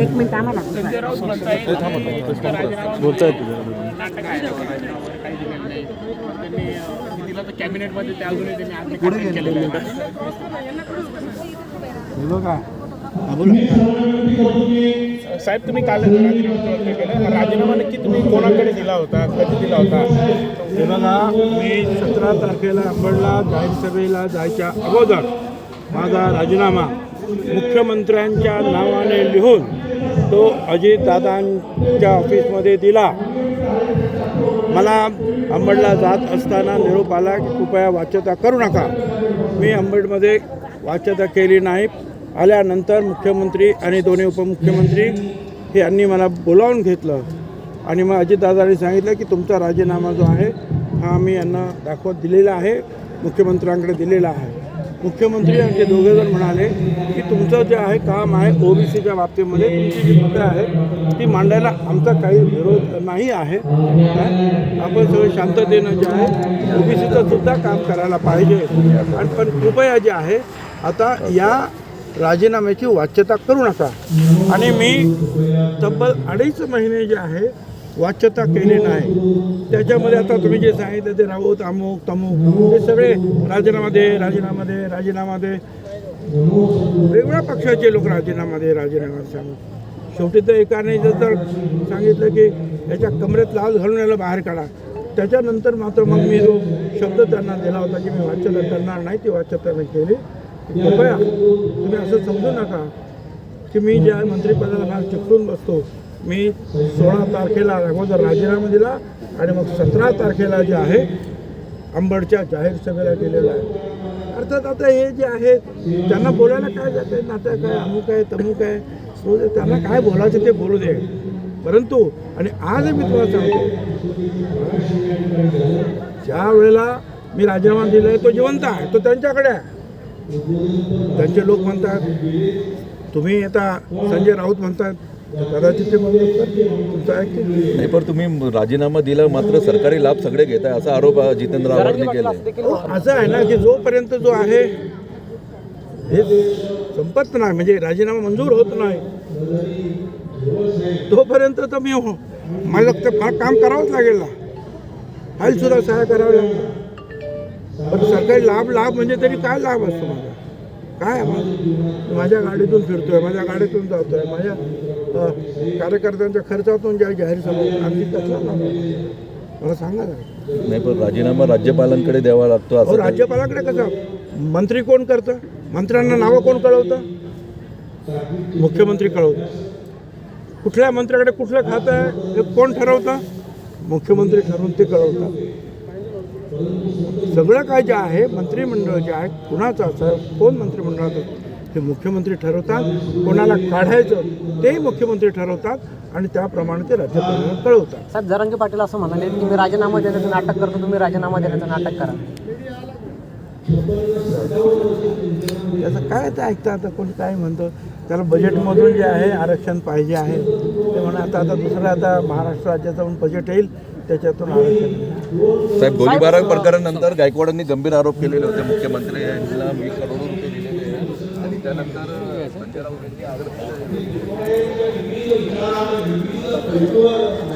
एक मिनिट आम्हाला कॅबिनेटमध्ये ते अजूनही त्यांनी केलेलं साहेब तुम्ही काल राजीनामा नक्की तुम्ही कोणाकडे दिला होता? कधी दिला होता? हे बघा मी सतरा तारखेला अंबडला जाहीर सभेला जायच्या अगोदर माझा राजीनामा मुख्यमंत्र्यांच्या नावाने लिहून तो अजितदादांच्या ऑफिसमध्ये दिला. मला अंबडला जात असताना निरोप आला की कृपया वाच्यता करू नका. मी अंबडमध्ये वाच्यता केली नाही. आल्यानंतर मुख्यमंत्री आणि दोन्ही उपमुख्यमंत्री हे यांनी मला बोलावून घेतलं. आणि मग अजितदादांनी सांगितलं की तुमचा राजीनामा जो आहे हा आम्ही यांना दाखवत दिलेला आहे मुख्यमंत्र्यांकडे दिलेला आहे. मुख्यमंत्री आणि ते दोघे जण म्हणाले की तुमचं जे आहे काम आहे ओबीसीच्या बाबतीमध्ये तुमची जी मुद्दे आहे ती मांडायला आमचा काही विरोध नाही आहे. आपण सगळे शांततेनं जे आहे ओबीसीचं सुद्धा काम करायला पाहिजे. आणि पण कृपया जे आहे आता या राजीनाम्याची वाच्यता करू नका. आणि मी तब्बल अडीच महिने जे आहे वाच्यता केली नाही. त्याच्यामध्ये आता तुम्ही जे सांगितलं ते राऊत अमुक तमुक हे सगळे राजीनामा दे राजीनामा दे राजीनामा दे. वेगवेगळ्या पक्षाचे लोक राजीनामा दे राजीनामा सांगत शेवटी तर एकाने जर तर सांगितलं की याच्या कमरेत लाल घालून याला बाहेर काढा. त्याच्यानंतर मात्र मग मी जो शब्द त्यांना दिला होता की मी वाच्यता करणार नाही ती वाच्यता मी केली. कृपया तुम्ही असं समजू नका की मी ज्या मंत्रिपदाला भाग चिकटून बसतो मी सोळा तारखेला अगोदर राजीनामा दिला आणि मग सतरा तारखेला जे आहे अंबडच्या जाहीर सभेला गेलेला आहे. अर्थात आता हे जे आहे त्यांना बोलायला काय जाते नात्या काय अमुक आहे तमुक आहे? सो त्यांना काय बोलायचं ते बोलू दे. परंतु आणि आज मी तुम्हाला सांगतो ज्या वेळेला मी राजीनामा दिला आहे तो जिवंत आहे तो त्यांच्याकडे आहे. त्यांचे लोक म्हणतात तुम्ही आता संजय राऊत म्हणतात कदाचित ते तुमचं नाही? पण तुम्ही राजीनामा दिला मात्र सरकारी लाभ सगळे घेत आहे असा आरोप जितेंद्र आव्हाडने केला असं आहे ना की जोपर्यंत जो आहे हे संपत नाही म्हणजे राजीनामा मंजूर होत नाही तोपर्यंत तर मी हो मला फार काम करावंच लागेल ना. फाईल सुद्धा सहाय्य करावं लागेल पण सरकारी लाभ लाभ म्हणजे तरी काय लाभ असतो माझा? काय? माझ्या गाडीतून फिरतोय माझ्या गाडीतून जातोय माझ्या कार्यकर्त्यांच्या खर्चातून ज्या जाहीर सभा आमची कसला लाभ? मला सांगा ना. नाही पण राजीनामा राज्यपालांकडे द्यावा लागतो असं राज्यपालाकडे कसं? मंत्री कोण करतं? मंत्र्यांना नावं कोण कळवतं? मुख्यमंत्री कळवतं. कुठल्या मंत्र्याकडे कुठलं खातं आहे? हे कोण ठरवतं? मुख्यमंत्री ठरवून ते कळवतात. सगळं काय जे आहे मंत्रिमंडळ जे आहे कुणाचं असं कोण मंत्रिमंडळात हे मुख्यमंत्री ठरवतात. कोणाला काढायचं तेही मुख्यमंत्री ठरवतात आणि त्याप्रमाणे ते राज्यपालांना कळवतात. साहेब जरांगे पाटील असं म्हणाले की मी राजीनामा देण्याचं नाटक करतो तुम्ही राजीनामा देण्याचं नाटक करा. त्याचं काय ते ऐकतं आता कोणी काय म्हणतं? त्याला बजेटमधून जे आहे आरक्षण पाहिजे आहे. ते म्हणा आता आता दुसरं आता महाराष्ट्र राज्याचं बजेट येईल त्याच्यातून आरक्षण साहेब गोळीबार प्रकरणानंतर गायकवाडांनी गंभीर आरोप केलेले होते. मुख्यमंत्री यांना मी करोडो रुपये दिलेले आणि त्यानंतर संजय राऊत यांनी आग्रह